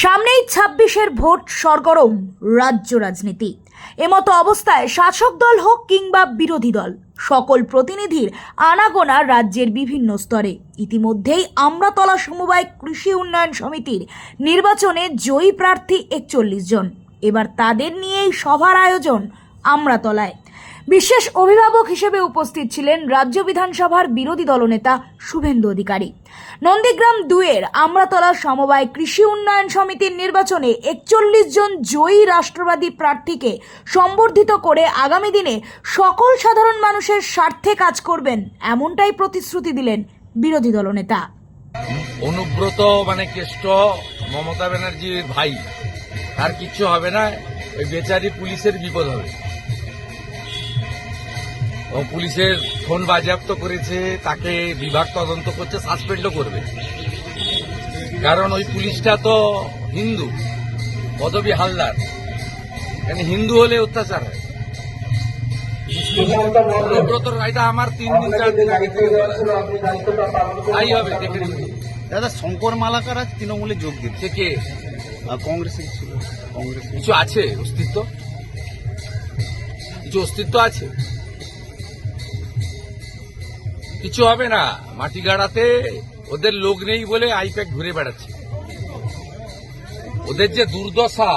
সামনেই ছাব্বিশের ভোট সরগরম রাজ্য রাজনীতি। এমতো অবস্থায় শাসক দল হোক কিংবা বিরোধী দল, সকল প্রতিনিধির আনাগোনা রাজ্যের বিভিন্ন স্তরে। ইতিমধ্যেই আমরাতলা সমবায় কৃষি উন্নয়ন সমিতির নির্বাচনে জয়ী প্রার্থী একচল্লিশ জন। এবার তাদের নিয়েই সভার আয়োজন আমরাতলায়। বিশেষ অভিভাবক হিসেবে উপস্থিত ছিলেন রাজ্য বিধানসভার বিরোধী দলনেতা শুভেন্দু অধিকারী। নন্দীগ্রাম দুয়ের আমরাতলা সমবায় কৃষি উন্নয়ন সমিতির নির্বাচনে একচল্লিশ জন জয়ী রাষ্ট্রবাদী প্রার্থীকে সম্বর্ধিত করে আগামী দিনে সকল সাধারণ মানুষের স্বার্থে কাজ করবেন এমনটাই প্রতিশ্রুতি দিলেন বিরোধী দলনেতা। অনুব্রত মানে কেষ্ট মমতা ব্যানার্জির ভাই। তার কিচ্ছু হবে না, ওই বেচারি পুলিশের বিপদ হবে। পুলিশের ফোন বাজেয়াপ্ত করেছে তাকে বিভাগ তদন্ত করছে সাসপেন্ডও করবে। কারণ ওই পুলিশটা তো হিন্দু পদবী হালদার। এখানে হিন্দু হলে অত্যাচার হয়। রায়টা আমার তিন দিন চার দিন আগে থেকে তাই হবে দেখে দাদা শঙ্কর মালাকার আজ তৃণমূলে যোগ সে কে? কংগ্রেসে ছিল। কংগ্রেস কিছু আছে অস্তিত্ব? কিছু অস্তিত্ব আছে? কিছু হবে না। মাটি গাড়াতে ওদের লোক নেই বলে আইপ্যাক ঘুরে বেড়াচ্ছে। ওদের যে দুর্দশা,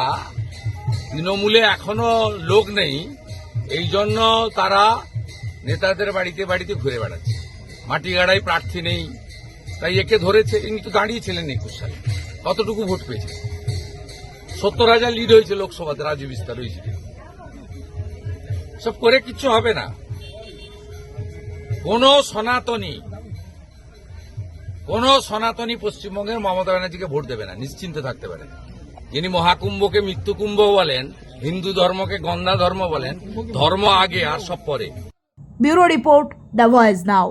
তৃণমূলে এখনও লোক নেই, এই জন্য তারা নেতাদের বাড়িতে বাড়িতে ঘুরে বেড়াচ্ছে। মাটি গাড়াই প্রার্থী নেই, তাই একে ধরেছে, ইনি তো দাঁড়িয়েছিলেন একুশ সালে, কতটুকু ভোট পেয়েছে? সত্তর হাজার লিড হয়েছে লোকসভাতে, রাজু বিস্তার হয়েছিল সব করে কিচ্ছু হবে না। কোন সনাতনী কোন সনাতনী পশ্চিমবঙ্গের মমতা ব্যানার্জিকে ভোট দেবে না, নিশ্চিন্তে থাকতে পারে। যিনি মহাকুম্ভকে মৃত্যুকুম্ভ বলেন, হিন্দু ধর্মকে গন্ধা ধর্ম বলেন, ধর্ম আগে আর সব পরে। Bureau report the voice now.